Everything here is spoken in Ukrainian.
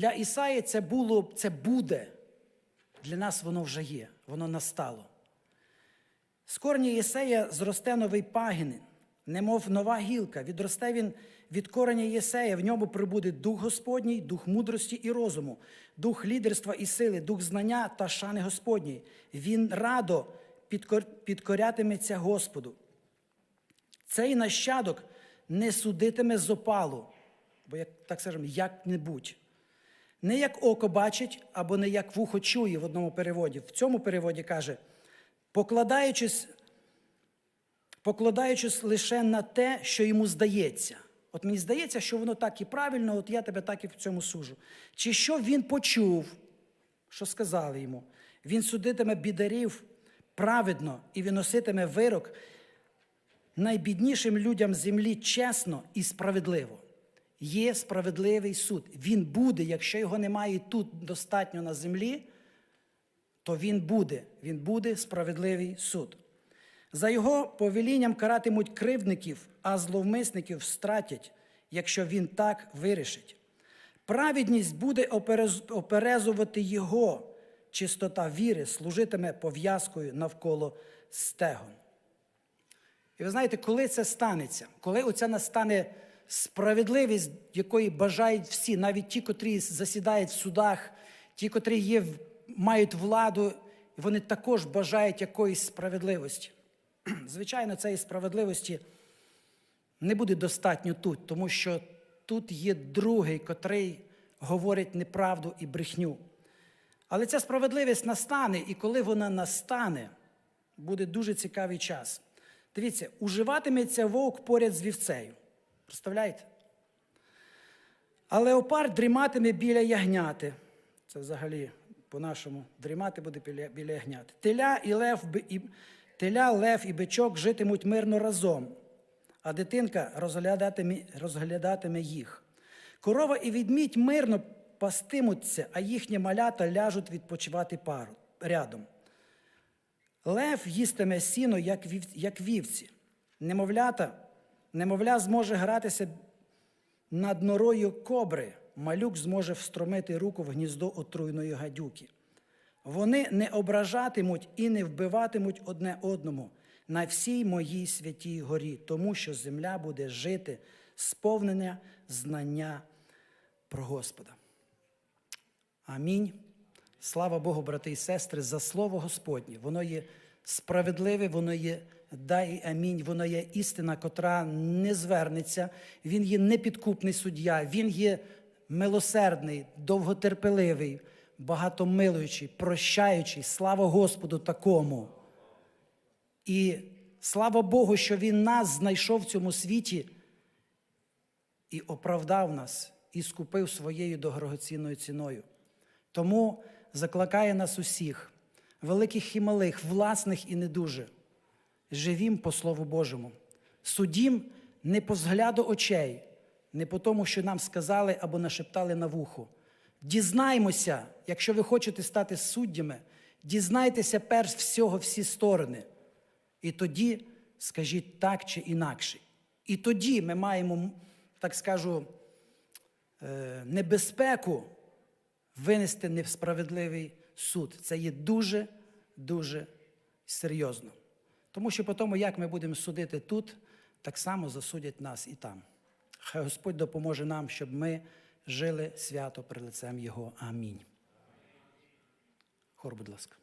Для Ісаї це було, це буде. Для нас воно вже є, воно настало. З корня Єсея зросте новий пагін, немов нова гілка. Відросте він від кореня Єсея, в ньому прибуде дух Господній, дух мудрості і розуму, дух лідерства і сили, дух знання та шани Господній. Він радо підкорятиметься Господу. Цей нащадок не судитиме з опалу, бо як так скажемо, як-небудь. Не як око бачить, або не як вухо чує в одному переводі. В цьому переводі каже, покладаючись, покладаючись лише на те, що йому здається. От мені здається, що воно так і правильно, от я тебе так і в цьому сужу. Чи що він почув, що сказали йому? Він судитиме бідарів праведно і виноситиме вирок найбіднішим людям землі чесно і справедливо. Є справедливий суд. Він буде, якщо його немає тут достатньо на землі, то він буде. Він буде справедливий суд. За його повелінням каратимуть кривдників, а зловмисників стратять, якщо він так вирішить. Праведність буде оперезувати його, чистота віри служитиме пов'язкою навколо стегон. І ви знаєте, коли це станеться, коли оця настане справедливість, якої бажають всі, навіть ті, котрі засідають в судах, ті, котрі є, мають владу, вони також бажають якоїсь справедливості. Звичайно, цієї справедливості не буде достатньо тут, тому що тут є другий, котрий говорить неправду і брехню. Але ця справедливість настане, і коли вона настане, буде дуже цікавий час. Дивіться, уживатиметься вовк поряд з вівцею. Представляєте? А леопард дріматиме біля ягняти. Це взагалі по-нашому дрімати буде біля, біля ягняти. Теля і лев, і, теля, лев і бичок житимуть мирно разом, а дитинка розглядатиме, розглядатиме їх. Корова і відмідь мирно пастимуться, а їхні малята ляжуть відпочивати пару рядом. Лев їстиме сіно, як, вів, як вівці. Немовлята, немовля зможе гратися над норою кобри. Малюк зможе встромити руку в гніздо отруйної гадюки. Вони не ображатимуть і не вбиватимуть одне одному на всій моїй святій горі, тому що земля буде жити сповнення знання про Господа. Амінь. Слава Богу, брати і сестри, за слово Господнє. Воно є справедливе, воно є дай амінь, воно є істина, котра не звернеться. Він є непідкупний суддя, він є милосердний, довготерпеливий, багатомилуючий, прощаючий. Слава Господу такому. І слава Богу, що Він нас знайшов в цьому світі і оправдав нас, і скупив своєю дорогоцінною ціною. Тому закликає нас усіх, великих і малих, власних і не дуже. Живім по Слову Божому. Судім не по взгляду очей, не по тому, що нам сказали або нашептали на вухо. Дізнаймося, якщо ви хочете стати суддями, дізнайтеся перш всього всі сторони. І тоді скажіть так чи інакше. І тоді ми маємо, так скажу, е, небезпеку винести несправедливий суд. Це є дуже, дуже серйозно. Тому що по тому, як ми будемо судити тут, так само засудять нас і там. Хай Господь допоможе нам, щоб ми жили свято при лицем Його. Амінь. Хор, будь ласка.